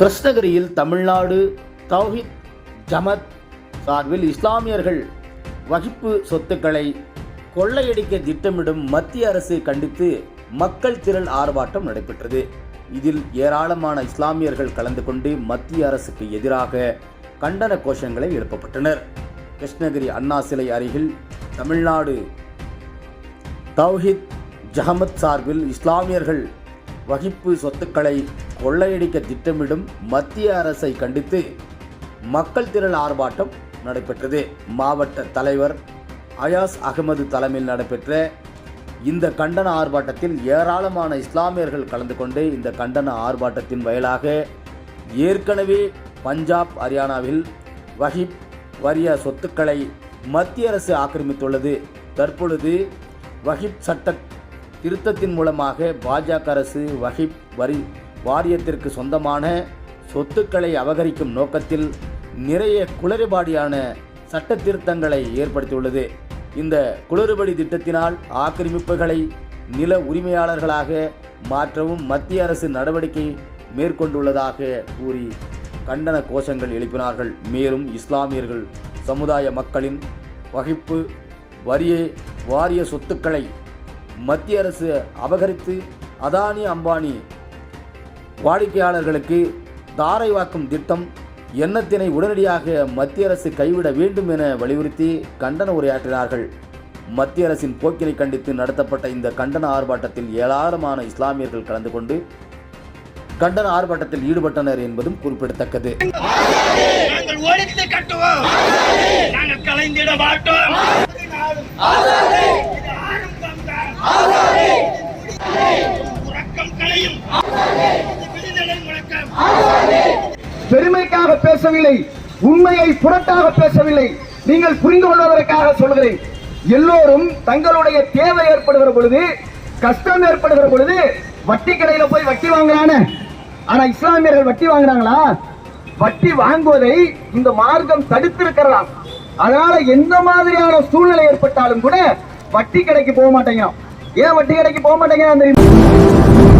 கிருஷ்ணகிரியில் தமிழ்நாடு தௌஹித் ஜமத் சார்பில் இஸ்லாமியர்கள் வகிப்பு சொத்துக்களை கொள்ளையடிக்க திட்டமிடும் மத்திய அரசு கண்டித்து மக்கள் திரள் ஆர்ப்பாட்டம் நடைபெற்றது. இதில் ஏராளமான இஸ்லாமியர்கள் கலந்து கொண்டு மத்திய அரசுக்கு எதிராக கண்டன கோஷங்களை எழுப்பப்பட்டனர். கிருஷ்ணகிரி அண்ணா சிலை அருகில் தமிழ்நாடு தௌஹித் ஜஹமத் சார்பில் இஸ்லாமியர்கள் வகிப்பு சொத்துக்களை கொள்ளையடிக்க திட்டமிடும் மத்திய அரசை கண்டித்து மக்கள் திரள் ஆர்ப்பாட்டம் நடைபெற்றது. மாவட்ட தலைவர் அயாஸ் அகமது தலைமையில் நடைபெற்ற இந்த கண்டன ஆர்ப்பாட்டத்தில் ஏராளமான இஸ்லாமியர்கள் கலந்து கொண்டு இந்த கண்டன ஆர்ப்பாட்டத்தின் வயலாக ஏற்கனவே பஞ்சாப் ஹரியானாவில் வகிப் வறிய சொத்துக்களை மத்திய அரசு ஆக்கிரமித்துள்ளது. தற்பொழுது வஹிப் சட்ட திருத்தத்தின் மூலமாக பாஜக அரசு வஹிப் வரி வாரியத்திற்கு சொந்தமான சொத்துக்களை அபகரிக்கும் நோக்கத்தில் நிறைய குளறுபாடியான சட்ட திருத்தங்களை ஏற்படுத்தியுள்ளது. இந்த குளறுபடி திட்டத்தினால் ஆக்கிரமிப்புகளை நில உரிமையாளர்களாக மாற்றவும் மத்திய அரசு நடவடிக்கை மேற்கொண்டுள்ளதாக கூறி கண்டன கோஷங்கள் எழுப்பினார்கள். மேலும் இஸ்லாமியர்கள் சமுதாய மக்களின் வகிப்பு வரிய வாரிய சொத்துக்களை மத்திய அரசு அபகரித்து அதானி அம்பானி வாடிக்கையாளர்களுக்கு தாரை வாக்கும் திட்டம் எண்ணத்தினை உடனடியாக மத்திய அரசு கைவிட வேண்டும் என வலியுறுத்தி கண்டன உரையாற்றினார்கள். மத்திய அரசின் போக்கினை கண்டித்து நடத்தப்பட்ட இந்த கண்டன ஆர்ப்பாட்டத்தில் ஏராளமான இஸ்லாமியர்கள் கலந்து கொண்டு கண்டன ஆர்ப்பாட்டத்தில் ஈடுபட்டனர் என்பதும் குறிப்பிடத்தக்கது. நாங்கள் ஒழித்து கட்டுவோம். நாங்கள் கலைந்திட மாட்டோம். இது ஆரம்பம் தான். உறக்கம் கலையும் இது விடுதலை முழக்கம் பெருமைக்காக பேசவில்லை உண்மையை புரட்டாக பேசவில்லை. நீங்கள் புரிந்து கொள்வதற்காக சொல்கிறேன். எல்லோரும் தங்களுடைய தேவை ஏற்படுகிற பொழுது கஷ்டம் ஏற்படுகிற பொழுது வட்டி கடையில போய் வட்டி வாங்குறானே ஆனா இஸ்லாமியர்கள் வட்டி வாங்குறாங்களா? வட்டி வாங்குவதை இந்த மார்க்கம் தடுத்திருக்கிறான் அதனால எந்த மாதிரியான சூழ்நிலை ஏற்பட்டாலும் கூட வட்டி கடைக்கு போக மாட்டேங்கிறோம் ஏன் வட்டி கடைக்கு போக மாட்டேங்கிறான் தெரியும்